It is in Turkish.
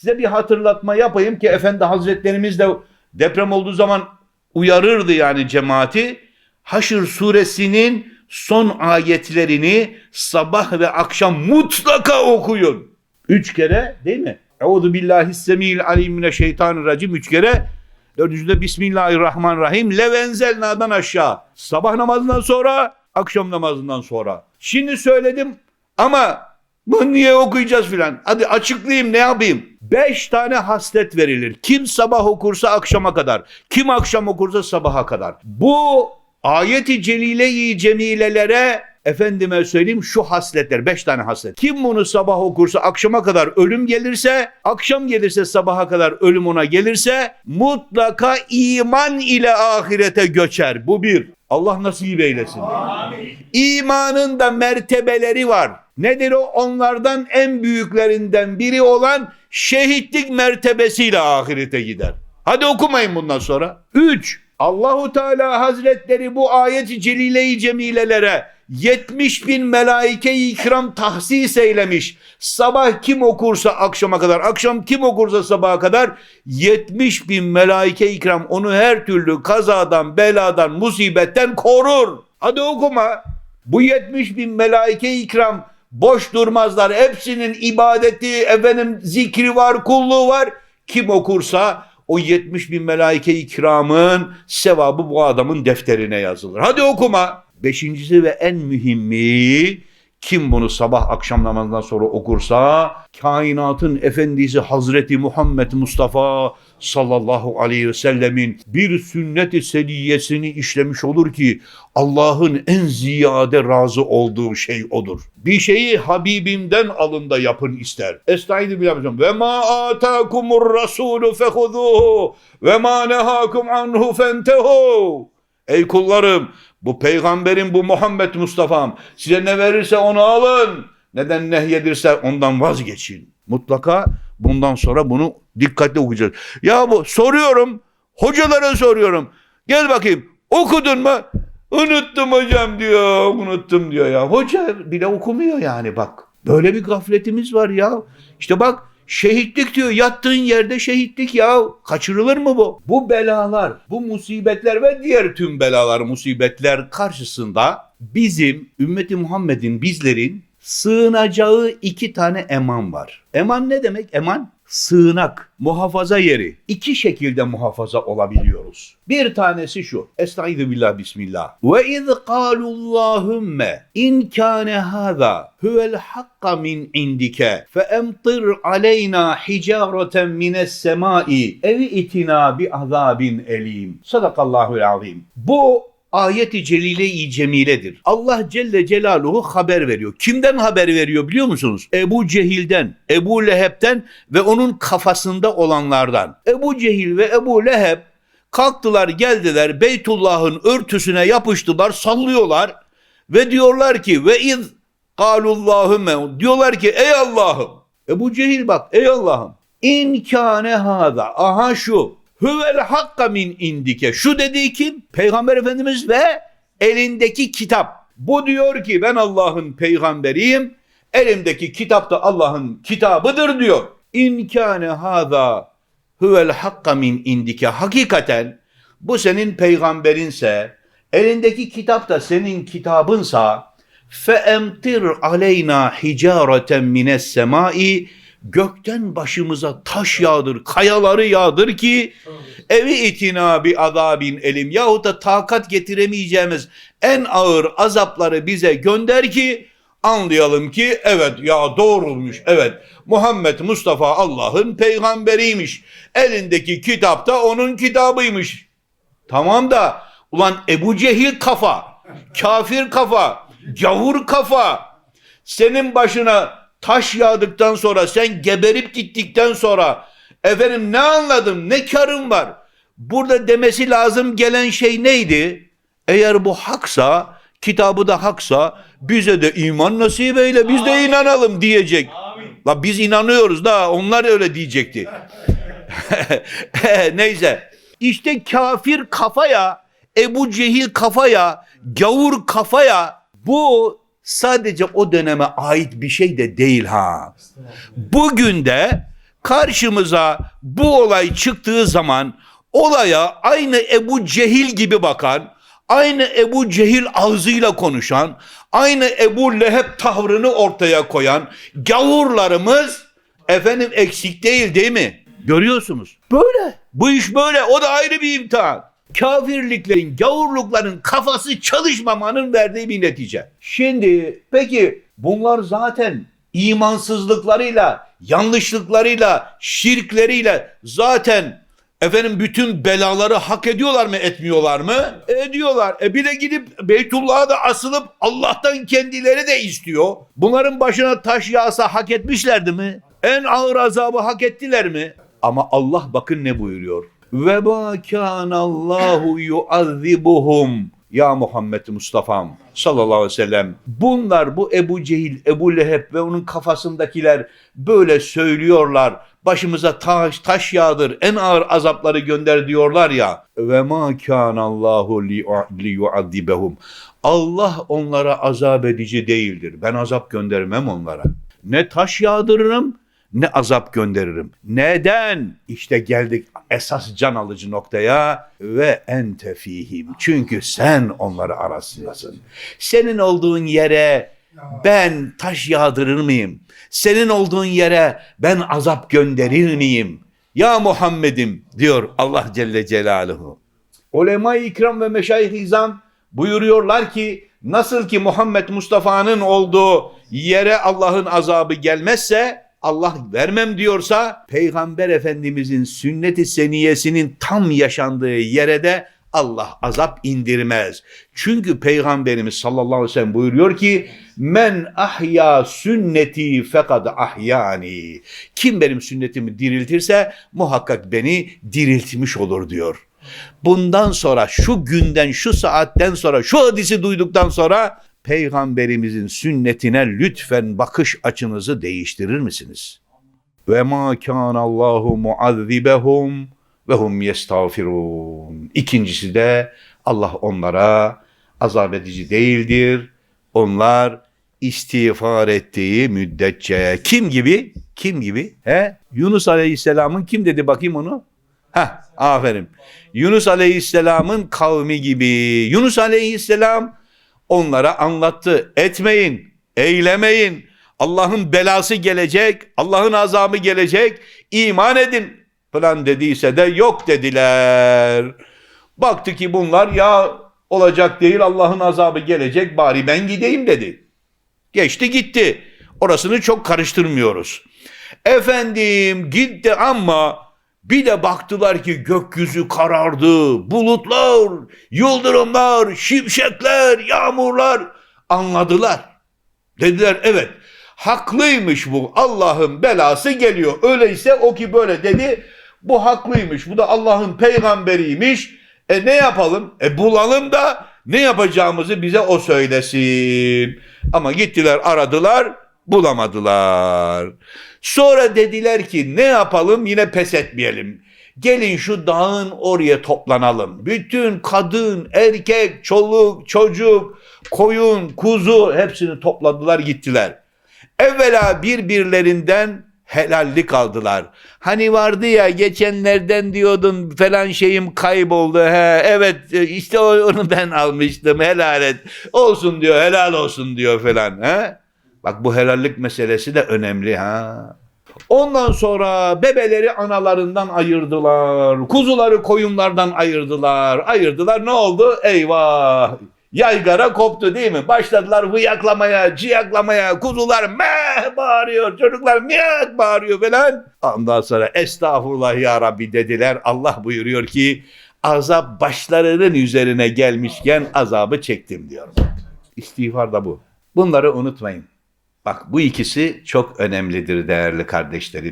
Size bir hatırlatma yapayım ki Efendi Hazretlerimiz de deprem olduğu zaman uyarırdı yani cemaati. Haşr suresinin son ayetlerini sabah ve akşam mutlaka okuyun. Üç kere değil mi? Euzu billahi semil alim mineşşeytanirracim üç kere. Dördüncüde Bismillahirrahmanirrahim. Levenzelna'dan aşağı. Sabah namazından sonra, akşam namazından sonra. Şimdi söyledim ama bunu niye okuyacağız filan? Hadi açıklayayım ne yapayım? Beş tane haslet verilir. Kim sabah okursa akşama kadar. Kim akşam okursa sabaha kadar. Bu ayeti celile-i cemilelere efendime söyleyeyim şu hasletler. Beş tane haslet. Kim bunu sabah okursa akşama kadar ölüm gelirse, akşam gelirse sabaha kadar ölüm ona gelirse mutlaka iman ile ahirete göçer. Bu bir. Allah nasip eylesin. İmanın da mertebeleri var. Nedir o? Onlardan en büyüklerinden biri olan şehitlik mertebesiyle ahirete gider. Hadi okumayın bundan sonra. 3. Allahu Teala Hazretleri bu ayet-i celile-i cemilelere 70 bin melaike-i ikram tahsis eylemiş. Sabah kim okursa akşama kadar, akşam kim okursa sabaha kadar 70 bin melaike ikram onu her türlü kazadan, beladan, musibetten korur. Hadi okuma. Bu 70 bin melaike ikram boş durmazlar. Hepsinin ibadeti, efendim zikri var, kulluğu var. Kim okursa o 70 bin melaike ikramın sevabı bu adamın defterine yazılır. Hadi okuma. Beşincisi ve en mühimi kim bunu sabah akşam namazından sonra okursa kainatın efendisi Hazreti Muhammed Mustafa sallallahu aleyhi ve sellemin bir sünnet-i seniyesini işlemiş olur ki Allah'ın en ziyade razı olduğu şey odur. Bir şeyi Habibimden alın da yapın ister. Estaizu billah. Ve ma atakumur rasulü fehuzuhu ve ma nehakum anhu fentehu. Ey kullarım bu peygamberin bu Muhammed Mustafa'm size ne verirse onu alın. Neden nehyedirse ondan vazgeçin. Mutlaka bundan sonra bunu dikkatli okuyacağız. Ya bu soruyorum hocalara soruyorum. Gel bakayım okudun mu? Unuttum hocam diyor. Unuttum diyor ya. Hoca bile okumuyor yani bak. Böyle bir gafletimiz var ya. İşte bak Şehitlik diyor yattığın yerde şehitlik ya. Kaçırılır mı bu? Bu belalar, bu musibetler ve diğer tüm belalar, musibetler karşısında bizim ümmeti Muhammed'in bizlerin sığınacağı iki tane eman var. Eman ne demek? Eman sığınak, muhafaza yeri. İki şekilde muhafaza olabiliyoruz. Bir tanesi şu. Estaizu billah bismillah. Ve iz kalullahümme in kâne hâzâ huvel hakka min indike fe emtir aleyna hicareten mines semai evi itina bi azabin elim. Sadakallahul azim. Bu ayeti celile-i cemiledir. Allah Celle Celaluhu haber veriyor. Kimden haber veriyor biliyor musunuz? Ebu Cehil'den, Ebu Leheb'den ve onun kafasında olanlardan. Ebu Cehil ve Ebu Leheb kalktılar geldiler Beytullah'ın örtüsüne yapıştılar sallıyorlar ve diyorlar ki ve iz kalullahümme diyorlar ki ey Allah'ım Ebu Cehil bak ey Allah'ım inkâne hâzâ aha şu Huvel hakka min indike. Şu dediği kim? Peygamber Efendimiz ve elindeki kitap. Bu diyor ki ben Allah'ın peygamberiyim. Elimdeki kitap da Allah'ın kitabıdır diyor. İnkâne hâzâ huvel hakka min indike. Hakikaten bu senin peygamberinse, elindeki kitap da senin kitabınsa fe emtir aleyna hicareten mines semai gökten başımıza taş yağdır, kayaları yağdır ki evi itina bir azabin elim. Yahut da takat getiremeyeceğimiz en ağır azapları bize gönder ki anlayalım ki evet ya doğrulmuş evet. Muhammed Mustafa Allah'ın peygamberiymiş. Elindeki kitap da onun kitabıymış. Tamam da ulan Ebu Cehil kafa kafir kafa gavur kafa. Senin başına taş yağdıktan sonra sen geberip gittikten sonra efendim ne anladım ne karım var. Burada demesi lazım gelen şey neydi? Eğer bu haksa kitabı da haksa bize de iman nasip eyle biz de inanalım diyecek. La biz inanıyoruz da onlar öyle diyecekti. Neyse işte kafir kafaya Ebu Cehil kafaya gavur kafaya bu sadece o döneme ait bir şey de değil ha. Bugün de karşımıza bu olay çıktığı zaman olaya aynı Ebu Cehil gibi bakan, aynı Ebu Cehil ağzıyla konuşan, aynı Ebu Leheb tavrını ortaya koyan gavurlarımız efendim eksik değil değil mi? Görüyorsunuz. Böyle. Bu iş böyle. O da ayrı bir imtihan. Kafirliklerin, gavurlukların kafası çalışmamanın verdiği bir netice. Şimdi peki bunlar zaten imansızlıklarıyla, yanlışlıklarıyla, şirkleriyle zaten efendim bütün belaları hak ediyorlar mı etmiyorlar mı? Ediyorlar. E bir de gidip Beytullah'a da asılıp Allah'tan kendileri de istiyor. Bunların başına taş yağsa hak etmişlerdi mi? En ağır azabı hak ettiler mi? Ama Allah bakın ne buyuruyor. Ve ma kana Allahu yuazibuhum ya Muhammed Mustafa'm sallallahu aleyhi ve sellem. Bunlar bu Ebu Cehil, Ebu Leheb ve onun kafasındakiler böyle söylüyorlar. Başımıza taş, taş yağdır, en ağır azapları gönder diyorlar ya. Ve ma kana Allahu li yuazibehum. Allah onlara azap edici değildir. Ben azap göndermem onlara. Ne taş yağdırırım ne azap gönderirim. Neden? İşte geldik esas can alıcı noktaya ve ente fihim. Çünkü sen onları arasındasın. Senin olduğun yere ben taş yağdırır mıyım? Senin olduğun yere ben azap gönderir miyim? Ya Muhammed'im diyor Allah Celle Celaluhu. Ulema-i ikram ve meşayih izam buyuruyorlar ki nasıl ki Muhammed Mustafa'nın olduğu yere Allah'ın azabı gelmezse Allah vermem diyorsa Peygamber Efendimizin sünnet-i seniyesinin tam yaşandığı yere de Allah azap indirmez. Çünkü Peygamberimiz sallallahu aleyhi ve sellem buyuruyor ki men ahya sünneti fekad ahyani. Kim benim sünnetimi diriltirse muhakkak beni diriltmiş olur diyor. Bundan sonra şu günden şu saatten sonra şu hadisi duyduktan sonra peygamberimizin sünnetine lütfen bakış açınızı değiştirir misiniz? Ve ma kana Allahu muazzibehum ve hum yestağfirun. İkincisi de Allah onlara azap edici değildir. Onlar istiğfar ettiği müddetçe kim gibi? Kim gibi? He? Yunus Aleyhisselam'ın kim dedi bakayım onu? Ha, aferin. Yunus Aleyhisselam'ın kavmi gibi. Yunus Aleyhisselam onlara anlattı. Etmeyin, eylemeyin. Allah'ın belası gelecek, Allah'ın azabı gelecek. İman edin falan dediyse de yok dediler. Baktı ki bunlar ya olacak değil Allah'ın azabı gelecek bari ben gideyim dedi. Geçti gitti. Orasını çok karıştırmıyoruz. Efendim gitti ama bir de baktılar ki gökyüzü karardı. Bulutlar, yıldırımlar, şimşekler, yağmurlar anladılar. Dediler evet haklıymış bu Allah'ın belası geliyor. Öyleyse o ki böyle dedi bu haklıymış. Bu da Allah'ın peygamberiymiş. E ne yapalım? E bulalım da ne yapacağımızı bize o söylesin. Ama gittiler aradılar bulamadılar. Sonra dediler ki ne yapalım yine pes etmeyelim. Gelin şu dağın oraya toplanalım. Bütün kadın, erkek, çoluk, çocuk, koyun, kuzu hepsini topladılar gittiler. Evvela birbirlerinden helallik aldılar. Hani vardı ya geçenlerden diyordun falan şeyim kayboldu. He, evet işte onu ben almıştım helal et. Olsun diyor helal olsun diyor falan. He? Bak bu helallik meselesi de önemli ha. Ondan sonra bebeleri analarından ayırdılar. Kuzuları koyunlardan ayırdılar. Ayırdılar ne oldu? Eyvah! Yaygara koptu değil mi? Başladılar hıyaklamaya, ciyaklamaya, kuzular meh bağırıyor, çocuklar miyak bağırıyor falan. Ondan sonra estağfurullah ya Rabbi dediler. Allah buyuruyor ki azap başlarının üzerine gelmişken azabı çektim diyor. İstiğfar da bu. Bunları unutmayın. Bak bu ikisi çok önemlidir değerli kardeşlerim.